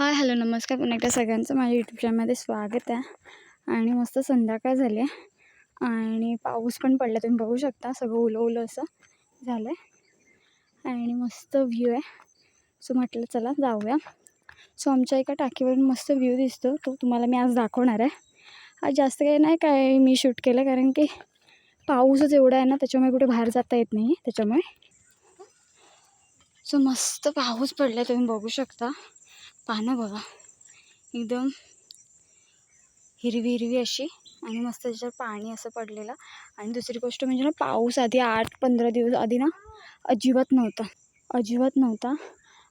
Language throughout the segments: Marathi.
हाय हॅलो नमस्कार पुन्हा एकदा सगळ्यांचं. माझ्या यूट्यूब चॅनलमध्ये स्वागत आहे. आणि मस्त संध्याकाळ झाली आहे. आणि पाऊस पण पडला तुम्ही बघू शकता. सगळं ओलं ओलं असं झालं आहे आणि मस्त व्ह्यू आहे. सो म्हटलं चला जाऊया. सो आमच्या एका टाकीवरून मस्त व्ह्यू दिसतो. तो तुम्हाला मी आज दाखवणार आहे. आज जास्त काही नाही काय मी शूट केलं कारण की पाऊसच एवढा आहे ना त्याच्यामुळे कुठे बाहेर जाता येत नाही त्याच्यामुळे. सो मस्त पाऊस पडला तुम्ही बघू शकता. पानं बघा. एकदम हिरवी हिरवी अशी आणि मस्त त्याच्यावर पाणी असं पडलेलं. आणि दुसरी गोष्ट म्हणजे ना पाऊस आधी आठ पंधरा दिवस आधी ना अजिबात नव्हता. अजिबात नव्हता.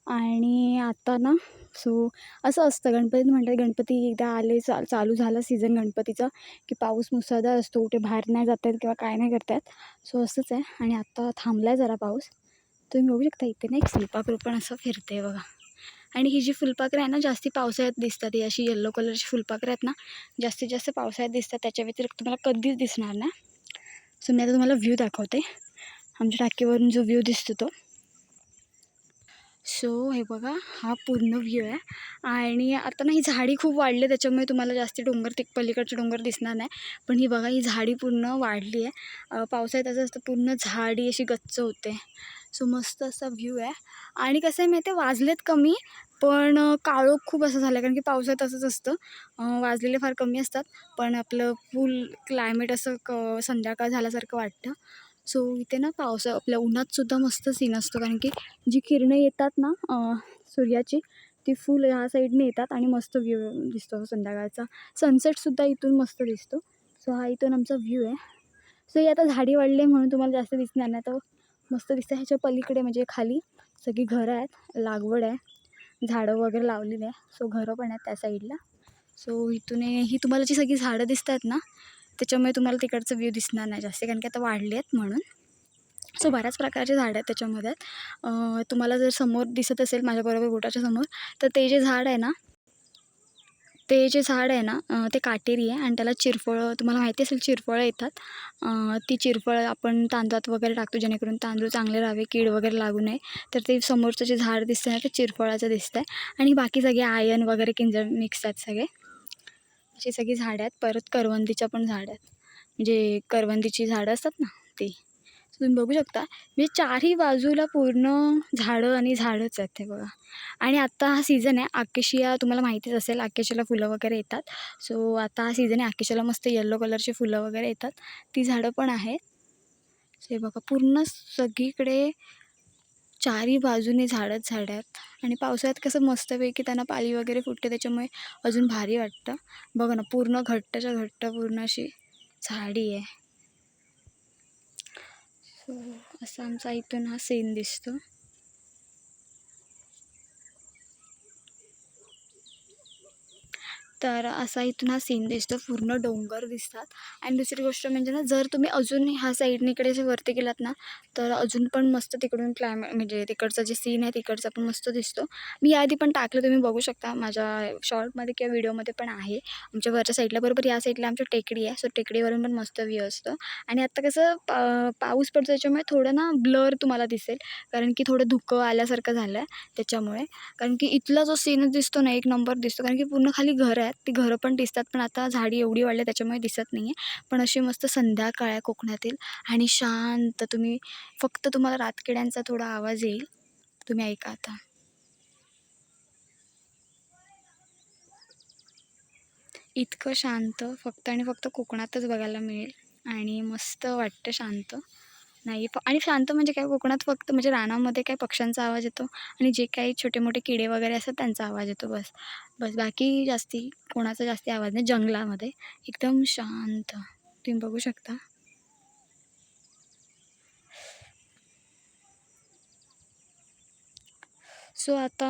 आणि आता ना सो असं असतं. गणपतीत म्हणतात गणपती एकदा आले चा चालू झाला सीझन गणपतीचा की पाऊस मुसळधार असतो कुठे बाहेर नाही जात आहेत किंवा काय नाही करत आहेत सो असंच आहे. आणि आत्ता थांबला आहे जरा पाऊस. तुम्ही बघू शकता इथे ना एक स्वयंपाकरू पण असं फिरते बघा. आणि ही जी फुलपाखरं आहे ना जास्ती पावसाळ्यात दिसतात. ही अशी येल्लो कलरची फुलपाखरं आहेत ना जास्तीत जास्त पावसाळ्यात दिसतात. त्याच्या व्यतिरिक्त तुम्हाला कधीच दिसणार ना सो मी आता तुम्हाला व्ह्यू दाखवते. आमच्या टाकीवरून जो व्ह्यू दिसतो तो. सो हे बघा हा पूर्ण व्ह्यू आहे. आणि आता ना ही झाडी खूप वाढली त्याच्यामुळे तुम्हाला जास्त डोंगर ते पलीकडचे डोंगर दिसणार नाही. पण ही बघा ही झाडी पूर्ण वाढली आहे. पावसाळ्यात असं असतं पूर्ण झाडी अशी गच्च होते. सो मस्त असा व्ह्यू आहे. आणि कसं आहे माहिती आहे वाजलेत कमी पण काळोख खूप असं झालं कारण की पावसाळ्यात असंच असतं. वाजलेले फार कमी असतात पण आपलं फुल क्लायमेट असं क संध्याकाळ झाल्यासारखं वाटतं. सो इथे ना पावसा आपल्या उन्हातसुद्धा मस्त सीन असतो. कारण की जी किरणं येतात ना सूर्याची ती फुल ह्या साईडने येतात आणि मस्त व्ह्यू दिसतो संध्याकाळचा. सनसेटसुद्धा इथून मस्त दिसतो. सो हा इथून आमचा व्ह्यू आहे. सो ही आता झाडी वाढली आहे म्हणून तुम्हाला जास्त दिसणार नाही. तर मस्त दिसतं ह्याच्या पलीकडे म्हणजे खाली सगळी घरं आहेत लागवड आहे झाडं वगैरे लावलेली आहे. सो घरं पण आहेत त्या साईडला सो इथून ही तुम्हाला जी सगळी झाडं दिसत ना त्याच्यामुळे तुम्हाला तिकडचं व्ह्यू दिसणार नाही जास्त कारण की आता वाढले आहेत म्हणून. सो बऱ्याच प्रकारचे झाडं आहेत त्याच्यामध्ये. तुम्हाला जर समोर दिसत असेल माझ्याबरोबर बोटाच्या समोर तर ते जे झाड आहे ना ते जे झाड आहे ना ते काटेरी आहे आणि त्याला चिरफळं तुम्हाला माहिती असेल चिरफळं येतात. ती चिरफळं आपण तांदळात वगैरे टाकतो जेणेकरून तांदूळ चांगले राहावे कीड वगैरे लागू नये. तर ते समोरचं जे झाड दिसतं ना ते चिरफळाचं दिसतं आहे आणि बाकी सगळे आयन वगैरे किंजर मिक्स आहेत सगळे. अशी सगळी झाडं आहेत. परत करवंदीच्या पण झाडं आहेत. म्हणजे करवंदीची झाडं असतात ना ती. तुम्ही बघू शकता. म्हणजे चारही बाजूला पूर्ण झाडं आणि झाडंच आहेत ते बघा. आणि आत्ता हा सीझन आहे. आकेशिया तुम्हाला माहितीच असेल. आकेशियाला फुलं वगैरे येतात. सो आता हा सीझन आहे. आकेशियाला मस्त येल्लो कलरची फुलं वगैरे येतात. ती झाडं पण आहेत. हे बघा. पूर्ण सगळीकडे चारही बाजूने झाडंच झाडं आहेत आणि पावसाळ्यात कसं मस्तपैकी त्यांना पाली वगैरे फुटते त्याच्यामुळे अजून भारी वाटतं. बघा ना पूर्ण घट्टच्या घट्ट पूर्ण अशी झाडी आहे. सो असा आमचा इथून हा सीन दिसतो. तर असा इथून हा सीन दिसतो. पूर्ण डोंगर दिसतात. आणि दुसरी गोष्ट म्हणजे ना जर तुम्ही अजून ह्या साईडने इकडे जे वरती गेलात ना तर अजून पण मस्त तिकडून क्लायमेट म्हणजे तिकडचं जे सीन आहे तिकडचा पण मस्त दिसतो. मी याआधी पण टाकलं तुम्ही बघू शकता. माझ्या शॉर्टमध्ये किंवा व्हिडिओमध्ये पण आहे. आमच्या वरच्या साईडला बरोबर या साईडला आमची टेकडी आहे. सो टेकडीवरून पण मस्त व्ह्यू असतो. आणि आत्ता कसं पा पाऊस पडतो त्याच्यामुळे थोडं ना ब्लर तुम्हाला दिसेल. कारण की थोडं धुकं आल्यासारखं झालं आहे त्याच्यामुळे. कारण की इथला जो सीन दिसतो ना एक नंबर दिसतो. कारण की पूर्ण खाली घर आहे. आहेत. ती घरं पण दिसतात पण आता झाडी एवढी वाढली त्याच्यामुळे दिसत नाही आहे पण अशी मस्त संध्याकाळ आहे कोकणातील आणि शांत. तुम्ही फक्त तुम्हाला रातकिड्यांचा थोडा आवाज येईल. तुम्ही ऐका आता. इतकं शांत फक्त आणि फक्त कोकणातच बघायला मिळेल. आणि मस्त वाटतं शांत. नाही. आणि शांत म्हणजे काय? कोकणात फक्त म्हणजे रानामध्ये काय पक्ष्यांचा आवाज येतो आणि जे काही छोटे मोठे किडे वगैरे असतात त्यांचा आवाज येतो बस. बस. बाकी जास्ती कोणाचा जास्ती आवाज नाही. जंगलामध्ये. एकदम शांत. तुम्ही बघू शकता. सो आता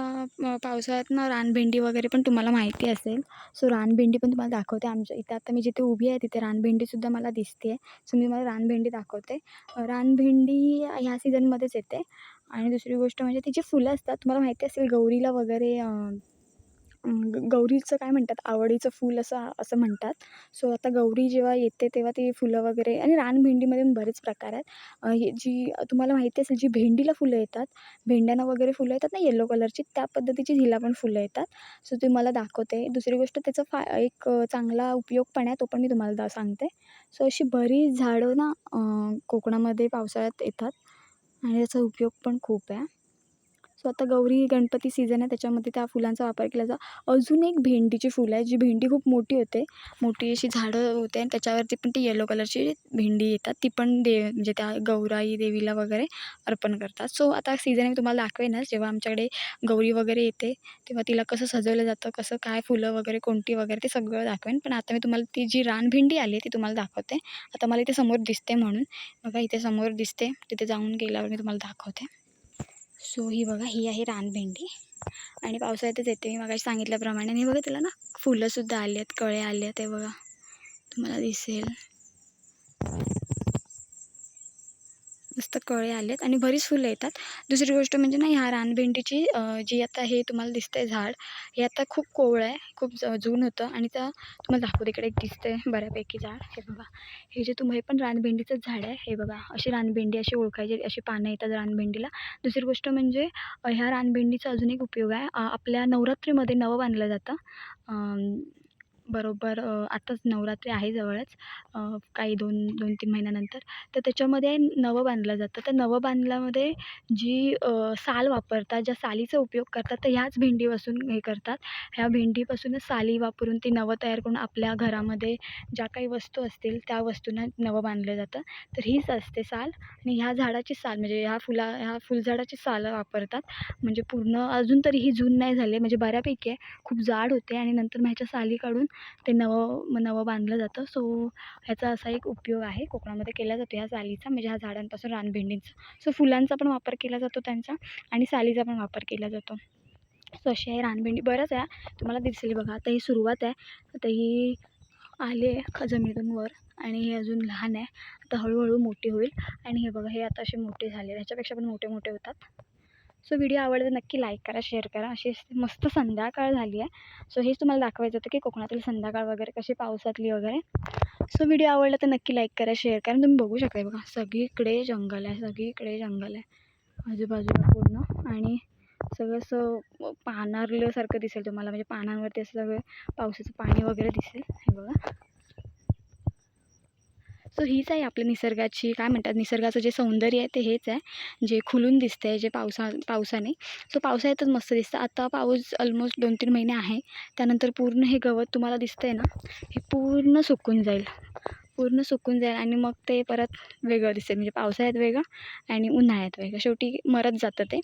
पावसाळ्यात ना रानभेंडी वगैरे पण तुम्हाला माहिती असेल. सो रानभेंडी पण तुम्हाला दाखवते आमच्या इथे. आता मी जिथे उभी आहे तिथे रानभेंडीसुद्धा मला दिसते आहे सो मी तुम्हाला रानभेंडी दाखवते. रानभेंडी ह्या सीझनमध्येच येते. आणि दुसरी गोष्ट म्हणजे तिची फुलं असतात तुम्हाला माहिती असेल गौरीला वगैरे गौरीचं काय म्हणतात? आवडीचं फूल असं असं म्हणतात. सो आता गौरी जेव्हा येते तेव्हा ती फुलं वगैरे आणि रानभेंडीमध्ये पण बरेच प्रकार आहेत. जी तुम्हाला माहिती असेल जी भेंडीला फुलं येतात भेंड्यांना वगैरे फुलं येतात ना येलो कलरची त्या पद्धतीची हिला पण फुलं येतात. सो ती मला दाखवते. दुसरी गोष्ट त्याचा फा एक चांगला उपयोग पण आहे तो पण मी तुम्हाला दा सांगते. सो अशी बरीच झाडं ना कोकणामध्ये पावसाळ्यात येतात. आणि त्याचा उपयोग पण खूप आहे. सो आता गौरी गणपती सीझन आहे त्याच्यामध्ये त्या फुलांचा वापर केला जातो अजून एक भेंडीची फुलं आहे जी भेंडी खूप मोठी होते. मोठी अशी झाडं होते आणि त्याच्यावरती पण ती येलो कलरची भेंडी येतात. ती पण दे म्हणजे त्या गौराई देवीला वगैरे अर्पण करतात. सो आता सीझन मी तुम्हाला दाखवेनच. जेव्हा आमच्याकडे गौरी वगैरे येते तेव्हा तिला कसं सजवलं जातं कसं काय फुलं वगैरे कोणती वगैरे ते सगळं दाखवेन. पण आता मी तुम्हाला ती जी रानभेंडी आली आहे ती तुम्हाला दाखवते. आता मला इथे समोर दिसते म्हणून. बघा इथे समोर दिसते. तिथे जाऊन गेल्यावर मी तुम्हाला दाखवते. सो ही बघा ही आहे रानभेंडी. आणि पावसाळ्यातच येते मी मागाशी सांगितल्याप्रमाणे. आणि बघा तिला ना फुलंसुद्धा आली आहेत कळे आले आहेत ते बघा. तुम्हाला दिसेल. जास्त कळे आले आहेत आणि बरीच फुलं येतात. दुसरी गोष्ट म्हणजे ना ह्या रानभेंडीची जी आता हे तुम्हाला दिसतं आहे झाड हे आता खूप कोवळं आहे खूप ज जून होतं आणि त्या तुम्हाला दाखवू तिकडे एक आहे बऱ्यापैकी झाड. हे बघा. हे जे तुम्ही हे पण रानभेंडीचंच झाड आहे. हे बघा अशी रानभेंडी अशी ओळखायची अशी पानं येतात रानभेंडीला. दुसरी गोष्ट म्हणजे ह्या रानभेंडीचा अजून एक उपयोग आहे. आपल्या नवरात्रीमध्ये नवं बांधलं जातं. बरोबर आत्ताच नवरात्री आहे जवळच काही दोन दोन तीन महिन्यानंतर. तर त्याच्यामध्ये नवं बांधलं जातं. तर नवं बांधल्यामध्ये जी साल वापरतात ज्या सालीचा उपयोग करतात तर ह्याच भेंडीपासून हे करतात. ह्या भेंडीपासूनच साली वापरून ती नवं तयार करून आपल्या घरामध्ये ज्या काही वस्तू असतील त्या वस्तूंना नवं बांधलं जातं. तर हीच असते साल. आणि ह्या झाडाची साल म्हणजे ह्या फुला ह्या फुलझाडाची साल वापरतात. म्हणजे पूर्ण अजून तरी ही जून नाही झाली म्हणजे बऱ्यापैकी आहे. खूप जाड होते आणि नंतर मग ह्याच्या साली काढून ते नवं मग नवं बांधलं जातं. सो ह्याचा असा एक उपयोग आहे. कोकणामध्ये केला जातो ह्या सालीचा म्हणजे ह्या झाडांपासून रानभेंडींचा. सो फुलांचा पण वापर केला जातो त्यांचा आणि सालीचा पण वापर केला जातो. सो अशी आहे रानभेंडी. बरंच आहे तुम्हाला दिसेल बघा. आता ही सुरुवात आहे. आता ही आली आहे जमिनीतून वर आणि हे अजून लहान आहे. आता हळूहळू मोठी होईल. आणि हे बघा हे आता असे मोठे झाले ह्याच्यापेक्षा पण मोठे मोठे होतात. सो व्हिडिओ आवडला तर नक्की लाईक करा शेअर करा. अशी मस्त संध्याकाळ झाली आहे. सो हेच तुम्हाला दाखवायचं होतं की कोकणातील संध्याकाळ वगैरे कशी पावसातली वगैरे. सो व्हिडिओ आवडला तर नक्की लाईक करा शेअर करा. तुम्ही बघू शकता बघा सगळीकडे जंगल आहे सगळीकडे जंगल आहे. आजूबाजूला पूर्ण. आणि सगळं असं पानारल्यासारखं दिसेल तुम्हाला. म्हणजे पानांवरती असं सगळं पावसाचं पाणी वगैरे दिसेल. हे बघा. सो हीच आहे आपल्या निसर्गाची काय म्हणतात निसर्गाचं जे सौंदर्य आहे ते हेच आहे. जे खुलून दिसतं आहे जे पावसा पावसाने सो पावसाळ्यातच मस्त दिसतं आता पाऊस ऑलमोस्ट दोन तीन महिने आहे. त्यानंतर पूर्ण हे गवत तुम्हाला दिसतं आहे ना हे पूर्ण सुकून जाईल. पूर्ण सुकून जाईल आणि मग ते परत वेगळं दिसेल. म्हणजे पावसाळ्यात वेगळं आणि उन्हाळ्यात वेगळं. शेवटी मरत जातं ते.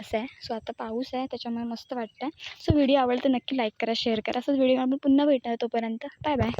असं आहे. सो आता पाऊस आहे त्याच्यामुळे मस्त वाटतं आहे सो व्हिडिओ आवडतं नक्की लाईक करा शेअर करा. असंच व्हिडिओ आपण पुन्हा भेटा तोपर्यंत. Bye bye